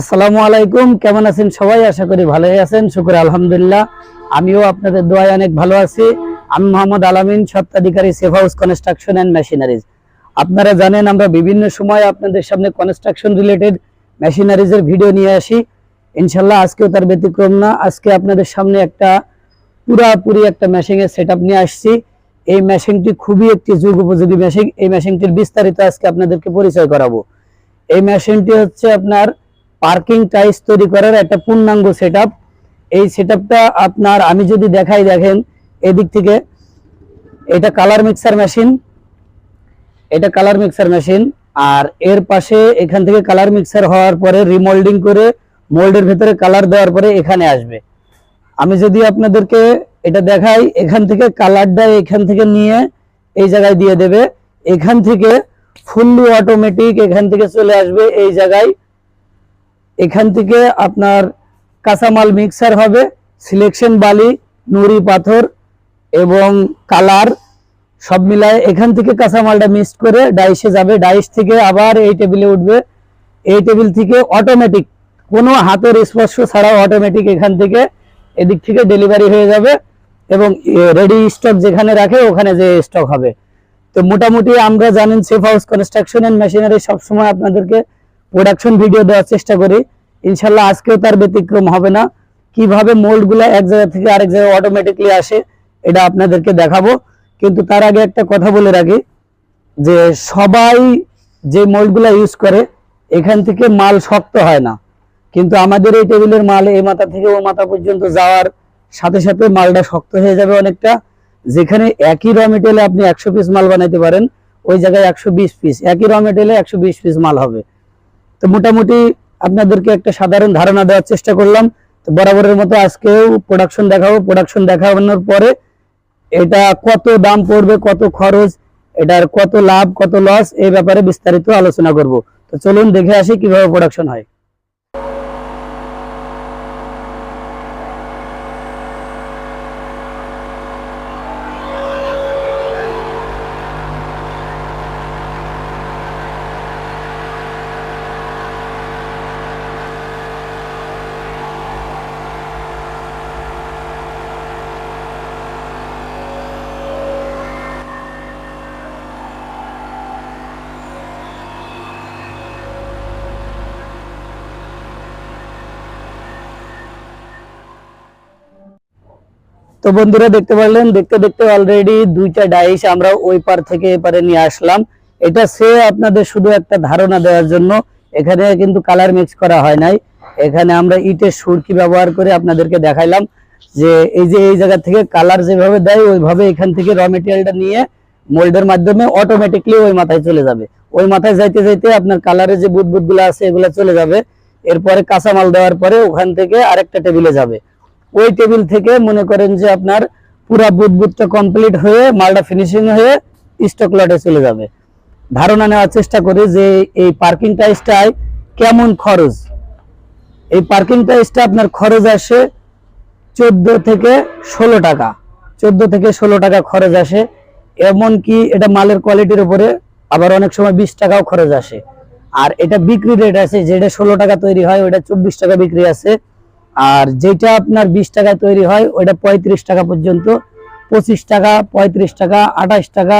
আসসালামু আলাইকুম, কেমন আছেন সবাই? আশা করি ভালোই আছেন, শুক্র আলহামদুলিল্লাহ। আমিও আপনাদের দোয়ায় অনেক ভালো আছি। আমি Mohammad Alamin সত্ত্বাধিকারী Safe House Construction and Machineries. আপনারা জানেন, আমরা বিভিন্ন সময় আপনাদের সামনে কনস্ট্রাকশন রিলেটেড মেশিনারিজের ভিডিও নিয়ে আসি। ইনশাল্লাহ আজকেও তার ব্যতিক্রম না। আজকে আপনাদের সামনে একটা পুরাপুরি একটা মেশিনের সেট নিয়ে আসছি। এই মেশিনটি খুবই একটি যুগ উপযোগী মেশিন। এই মেশিনটির বিস্তারিত আজকে আপনাদেরকে পরিচয় করাবো। এই মেশিনটি হচ্ছে আপনার পার্কিং টাইলস তৈরি করার একটা পূর্ণাঙ্গ সেটআপ। এই সেটআপটা আপনার আমি যদি দেখাই, দেখেন, এদিক থেকে। এটা কালার মিক্সার মেশিন। এটা কালার মিক্সার মেশিন। আর এর পাশে এখান থেকে কালার মিক্সার হওয়ার পরে রিমোল্ডিং করে মোল্ডের ভেতরে কালার দেওয়ার পরে এখানে আসবে। আমি যদি আপনাদেরকে এটা দেখাই, এখান থেকে কালারটা এখান থেকে নিয়ে এই জায়গায় দিয়ে দেবে। এখান থেকে ফুললি অটোমেটিক এখান থেকে চলে আসবে এই জায়গায়। এখান থেকে আপনার কাঁচামাল মিক্সার হবে সিলেকশন বালি, নুড়ি পাথর এবং কালার সব মিলায় এখান থেকে কাঁচামালটা মিক্সড করে ডাইসে যাবে। ডাইস থেকে আবার এই টেবিলে উঠবে। এই টেবিল থেকে অটোমেটিক কোনো হাতের স্পর্শ ছাড়াও অটোমেটিক এখান থেকে এদিক থেকে ডেলিভারি হয়ে যাবে এবং রেডি স্টক যেখানে রাখে ওখানে যে স্টক হবে। তো মোটামুটি আমরা জানেন Safe House Construction and Machinery সবসময় আপনাদেরকে প্রোডাকশন ভিডিও দেওয়ার চেষ্টা করি। ইনশাল্লাহ আজকেও তার ব্যতিক্রম হবে না। কীভাবে মোল্ডগুলা এক জায়গা থেকে আরেক জায়গায় অটোমেটিকলি আসে, এটা আপনাদেরকে দেখাবো। কিন্তু তার আগে একটা কথা বলে রাখি, যে সবাই যে মোল্ডগুলা ইউজ করে, এখান থেকে মাল শক্ত হয় না। কিন্তু আমাদের এই টেবিলের মাল এই মাথা থেকে ও মাথা পর্যন্ত যাওয়ার সাথে সাথে মালটা শক্ত হয়ে যাবে অনেকটা। যেখানে একই র মেটেরিয়ালে আপনি একশো পিস মাল বানাইতে পারেন, ওই জায়গায় একশো বিশ পিস একই র মেটেরিয়ালে একশো বিশ পিস মাল হবে। তো মোটামুটি আপনাদেরকে একটা সাধারণ ধারণা দেওয়ার চেষ্টা করলাম। তো বরাবরের মতো আজকেও প্রোডাকশন দেখাবো প্রোডাকশন দেখানোর পরে এটা কত দাম পড়বে, কত খরচ, এটার কত লাভ, কত লস এই ব্যাপারে বিস্তারিত আলোচনা করব। তো চলুন দেখে আসি কীভাবে প্রোডাকশন হয়। তো বন্ধুরা দেখতে পারলেন, দেখতে দেখতে অলরেডি দুইটা ডাইস আমরা ওই পার থেকে এপারে নিয়ে আসলাম। এটা সে আপনাদের শুধু একটা ধারণা দেওয়ার জন্য, এখানে কিন্তু কালার মিক্স করা হয় নাই। এখানে আমরা ইটের সুরকি ব্যবহার করে আপনাদেরকে দেখাইলাম যে এই যে এই জায়গা থেকে কালার যেভাবে দেয়, ওইভাবে এখান থেকে র মেটেরিয়ালটা নিয়ে মোল্ডের মাধ্যমে অটোমেটিকলি ওই মাথায় চলে যাবে। ওই মাথায় যাইতে যাইতে আপনার কালারের যে বুদবুদগুলো আছে, এগুলো চলে যাবে। এরপরে কাঁচামাল দেওয়ার পরে ওখান থেকে আরেকটা টেবিলে যাবে। ওই টেবিল থেকে মনে করেন যে আপনার পুরা বুদবুদটা কমপ্লিট হয়ে, মালটা ফিনিশিং হয়ে স্টক লটে চলে যাবে। ধারণা নেওয়ার চেষ্টা করি যে এই পার্কিং টাইসটায় কেমন খরচ। এই পার্কিং টাইসটা আপনার খরচ আসে চোদ্দ থেকে ষোলো টাকা। চোদ্দ থেকে ষোলো টাকা খরচ আসে। এমন কি এটা মালের কোয়ালিটির উপরে আবার অনেক সময় বিশ টাকাও খরচ আসে। আর এটা বিক্রি রেট আছে, যেটা ষোলো টাকা তৈরি হয় ওটা চব্বিশ টাকা বিক্রি আছে। আর যেটা আপনার বিশ টাকায় তৈরি হয় ওটা পঁয়ত্রিশ টাকা পর্যন্ত। পঁচিশ টাকা, পঁয়ত্রিশ টাকা, আঠাশ টাকা,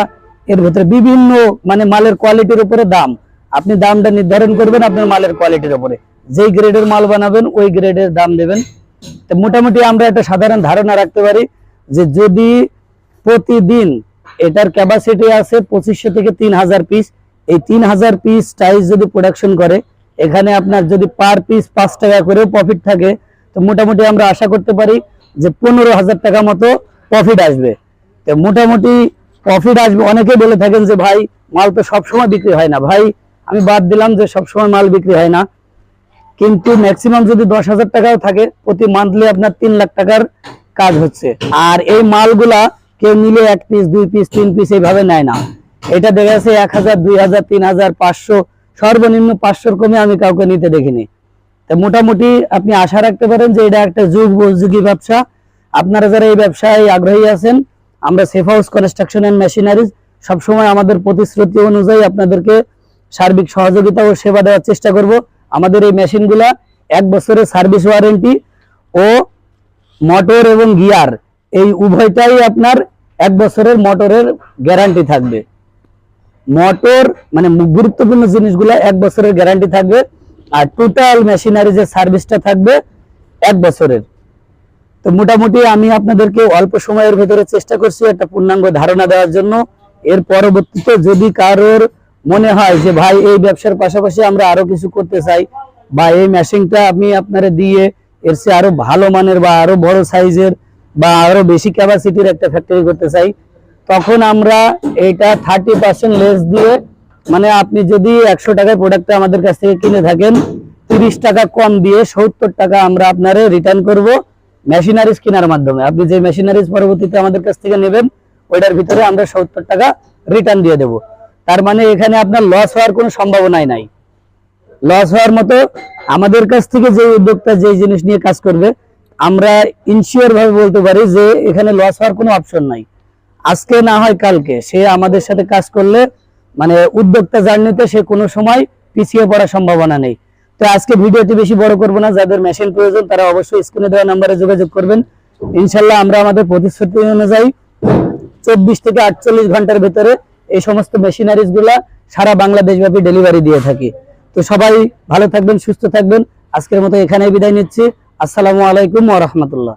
এর ভিতরে বিভিন্ন মানে মালের কোয়ালিটির উপরে দাম। আপনি দামটা নির্ধারণ করবেন আপনার মালের কোয়ালিটির উপরে। যেই গ্রেডের মাল বানাবেন, ওই গ্রেডের দাম দেবেন। তো মোটামুটি আমরা একটা সাধারণ ধারণা রাখতে পারি যে যদি প্রতিদিন এটার ক্যাপাসিটি আছে পঁচিশশো থেকে তিন হাজার পিস এই তিন হাজার পিস টাইস যদি প্রোডাকশন করে, এখানে আপনার যদি পার পিস পাঁচ টাকা করেও প্রফিট থাকে তো মোটামুটি আমরা আশা করতে পারি যে পনেরো হাজার টাকা মতো প্রফিট আসবে। তো মোটামুটি প্রফিট আসবে। অনেকে বলে থাকেন যে, ভাই, মাল তো সবসময় বিক্রি হয় না। ভাই, আমি বাদ দিলাম যে, সবসময় মাল বিক্রি হয় না। কিন্তু ম্যাক্সিমাম যদি দশ হাজার টাকাও থাকে, প্রতি মান্থলি আপনার তিন লাখ টাকার কাজ হচ্ছে। আর এই মালগুলা কেউ নিলে এক পিস দুই পিস তিন পিস এইভাবে নেয় না। এটা দেখা যাচ্ছে এক হাজার, দুই হাজার, তিন হাজার, পাঁচশো, সর্বনিম্ন পাঁচশোর কমে আমি কাউকে নিতে দেখিনি। মোটামুটি আপনি আশা রাখতে পারেন যে এটা একটা যুগ উপযোগী ব্যবসা। আপনারা যারা এই ব্যবসায় আগ্রহী আছেন, আমরা Safe House Construction and Machineries সবসময় আমাদের প্রতিশ্রুতি অনুযায়ী আপনাদেরকে সার্বিক সহযোগিতা ও সেবা দেওয়ার চেষ্টা করব। আমাদের এই মেশিনগুলা এক বছরের সার্ভিস ওয়ারেন্টি ও মোটর এবং গিয়ার, এই উভয়টাই আপনার এক বছরের মোটরের গ্যারান্টি থাকবে। মোটর মানে গুরুত্বপূর্ণ জিনিসগুলো এক বছরের গ্যারান্টি থাকবে। আর টোটাল মেশিনারি যে সার্ভিসটা থাকবে, এক বছরের। তো মোটামুটি আমি আপনাদেরকে অল্প সময়ের ভেতরে চেষ্টা করছি একটা পূর্ণাঙ্গ ধারণা দেওয়ার জন্য। এর পরবর্তীতে যদি কারোর মনে হয় যে, ভাই, এই ব্যবসার পাশাপাশি আমরা আরও কিছু করতে চাই বা এই মেশিনটা আমি আপনারে দিয়ে এর চেয়ে আরও ভালো মানের বা আরও বড় সাইজের বা আরও বেশি ক্যাপাসিটির একটা ফ্যাক্টরি করতে চাই, তখন আমরা এটা থার্টি পার্সেন্ট লেস দিয়ে মানে আপনি যদি একশো টাকায় প্রোডাক্টটা আমাদের কাছ থেকে কিনে থাকেন, তিরিশ টাকা কম দিয়ে সত্তর টাকা আমরা আপনারে রিটার্ন করব মেশিনারিজ কেনার মাধ্যমে। আপনি যে মেশিনারিজ পরবর্তীতে আমাদের কাছ থেকে নেবেন, ওইটার ভিতরে আমরা সত্তর টাকা রিটার্ন দিয়ে দেব। তার মানে এখানে আপনার লস হওয়ার কোনো সম্ভাবনাই নাই। লস হওয়ার মতো আমাদের কাছ থেকে যে উদ্যোক্তা যে জিনিস নিয়ে কাজ করবে, আমরা ইনশিওর ভাবে বলতে পারি যে এখানে লস হওয়ার কোনো অপশন নাই। আজকে না হয় কালকে, সে আমাদের সাথে কাজ করলে মানে উদ্যোক্তা জার্নিতে সে কোনো সময় পিছিয়ে পড়ার সম্ভাবনা নেই। তো আজকে ভিডিওটি বেশি বড় করব না, যাদের মেশিন প্রয়োজন তারা অবশ্যই স্ক্রিনে দেওয়া নাম্বারে যোগাযোগ করবেন। ইনশাল্লাহ আমরা আমাদের প্রতিশ্রুতি অনুযায়ী চব্বিশ থেকে আটচল্লিশ ঘণ্টার ভিতরে এই সমস্ত মেশিনারিজগুলা সারা বাংলাদেশ ব্যাপী ডেলিভারি দিয়ে থাকি। তো সবাই ভালো থাকবেন, সুস্থ থাকবেন। আজকের মতো এখানেই বিদায় নিচ্ছি। আসসালামু আলাইকুম ওয়া রাহমাতুল্লাহ।